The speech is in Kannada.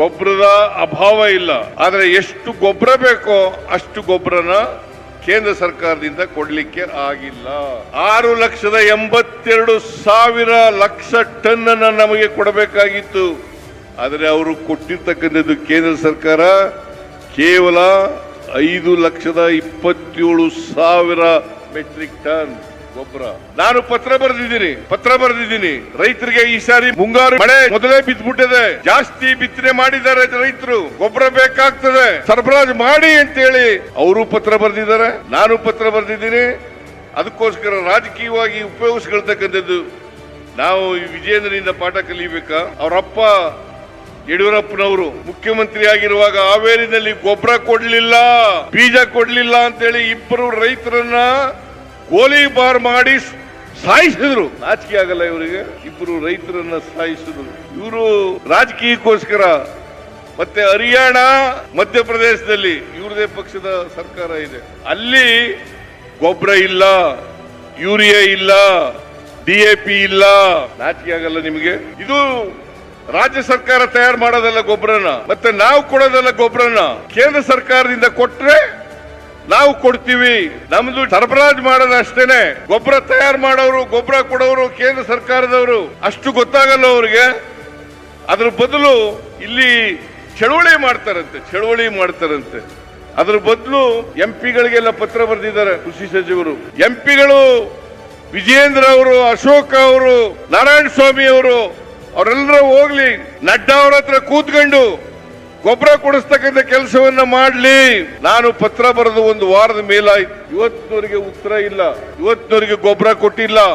ಗೊಬ್ಬರದ ಅಭಾವ ಇಲ್ಲ. ಆದರೆ ಎಷ್ಟು ಗೊಬ್ಬರ ಬೇಕೋ ಅಷ್ಟು ಗೊಬ್ಬರನ ಕೇಂದ್ರ ಸರ್ಕಾರದಿಂದ ಕೊಡಲಿಕ್ಕೆ ಆಗಿಲ್ಲ. ಆರು ಲಕ್ಷದ ಎಂಬತ್ತೆರಡು ಸಾವಿರ ಲಕ್ಷ ಟನ್ ಅನ್ನ ನಮಗೆ ಕೊಡಬೇಕಾಗಿತ್ತು. ಆದರೆ ಅವರು ಕೊಟ್ಟಿರ್ತಕ್ಕಂಥದ್ದು ಕೇಂದ್ರ ಸರ್ಕಾರ ಕೇವಲ ಐದು ಲಕ್ಷದ ಇಪ್ಪತ್ತೇಳು ಸಾವಿರ ಮೆಟ್ರಿಕ್ ಟನ್. ಗೊಬ್ಬರ. ನಾನು ಪತ್ರ ಬರೆದಿದ್ದೀನಿ ಪತ್ರ ಬರೆದಿದ್ದೀನಿ. ರೈತರಿಗೆ ಈ ಸಾರಿ ಮುಂಗಾರು ಮಳೆ ಮೊದಲೇ ಬಿದ್ದ್ಬಿಟ್ಟಿದೆ ಜಾಸ್ತಿ ಬಿತ್ತನೆ ಮಾಡಿದ್ದಾರೆ ರೈತರು. ಗೊಬ್ಬರ ಬೇಕಾಗ್ತದೆ. ಸರಬರಾಜು ಮಾಡಿ ಅಂತೇಳಿ ಅವರು ಪತ್ರ ಬರೆದಿದ್ದಾರೆ, ನಾನು ಪತ್ರ ಬರೆದಿದ್ದೀನಿ. ಅದಕ್ಕೋಸ್ಕರ ರಾಜಕೀಯವಾಗಿ ಉಪಯೋಗಿಸ್ಕೊಳ್ತಕ್ಕಂಥದ್ದು ನಾವು ಈ ವಿಜೇಂದ್ರನಿಂದ ಪಾಠ ಕಲಿಬೇಕಾ? ಅವರಪ್ಪ ಯಡಿಯೂರಪ್ಪನವರು ಮುಖ್ಯಮಂತ್ರಿ ಆಗಿರುವಾಗ ಹಾವೇರಿನಲ್ಲಿ ಗೊಬ್ಬರ ಕೊಡ್ಲಿಲ್ಲ, ಬೀಜ ಕೊಡ್ಲಿಲ್ಲ ಅಂತೇಳಿ ಇಬ್ಬರು ರೈತರನ್ನ ಗೋಲಿಬಾರ್ ಮಾಡಿ ಸಾಯಿಸಿದ್ರು. ನಾಚಿಕೆ ಆಗಲ್ಲ ಇವರಿಗೆ. ಇಬ್ಬರು ರೈತರನ್ನ ಸಾಯಿಸಿದ್ರು. ಇವರು ರಾಜಕೀಯಕ್ಕೋಸ್ಕರ ಮತ್ತೆ ಹರಿಯಾಣ, ಮಧ್ಯಪ್ರದೇಶದಲ್ಲಿ ಇವ್ರದೇ ಪಕ್ಷದ ಸರ್ಕಾರ ಇದೆ. ಅಲ್ಲಿ ಗೊಬ್ಬರ ಇಲ್ಲ, ಯೂರಿಯಾ ಇಲ್ಲ ಡಿಎಪಿ ಇಲ್ಲ. ನಾಚಿಕೆ ಆಗಲ್ಲ ನಿಮಗೆ. ಇದು ರಾಜ್ಯ ಸರ್ಕಾರ ತಯಾರು ಮಾಡೋದಲ್ಲ ಗೊಬ್ಬರನ ಮತ್ತೆ ನಾವು ಕೊಡೋದಲ್ಲ ಗೊಬ್ಬರನ ಕೇಂದ್ರ ಸರ್ಕಾರದಿಂದ ಕೊಟ್ರೆ ನಾವು ಕೊಡ್ತೀವಿ. ನಮ್ದು ಸರಬರಾಜು ಮಾಡೋದು ಅಷ್ಟೇನೆ. ಗೊಬ್ಬರ ತಯಾರು ಮಾಡೋರು, ಗೊಬ್ಬರ ಕೊಡೋರು ಕೇಂದ್ರ ಸರ್ಕಾರದವರು, ಅಷ್ಟು ಗೊತ್ತಾಗಲ್ಲ ಅವ್ರಿಗೆ. ಅದ್ರ ಬದಲು ಇಲ್ಲಿ ಚಳುವಳಿ ಮಾಡ್ತಾರಂತೆ ಚಳುವಳಿ ಮಾಡ್ತಾರಂತೆ. ಅದ್ರ ಬದಲು ಎಂ ಪಿಗಳಿಗೆಲ್ಲ ಪತ್ರ ಬರೆದಿದ್ದಾರೆ ಕೃಷಿ ಸಚಿವರು. ಎಂ ಪಿಗಳು ವಿಜಯೇಂದ್ರ ಅವರು, ಅಶೋಕ್ ಅವರು ನಾರಾಯಣ ಸ್ವಾಮಿ ಅವರು, ಅವರೆಲ್ಲರೂ ಹೋಗ್ಲಿ. ನಡ್ಡಾ ಅವ್ರ ಹತ್ರ ಕೂತ್ಕೊಂಡು ಗೊಬ್ಬರ ಕೊಡಿಸ್ತಕ್ಕಂಥ ಕೆಲಸವನ್ನ ಮಾಡಲಿ. ನಾನು ಪತ್ರ ಬರೆದು ಒಂದು ವಾರದ ಮೇಲಾಯ್ತು. ಇವತ್ತಿನವರಿಗೆ ಉತ್ತರ ಇಲ್ಲ. ಇವತ್ತಿನವರಿಗೆ ಗೊಬ್ಬರ ಕೊಟ್ಟಿಲ್ಲ.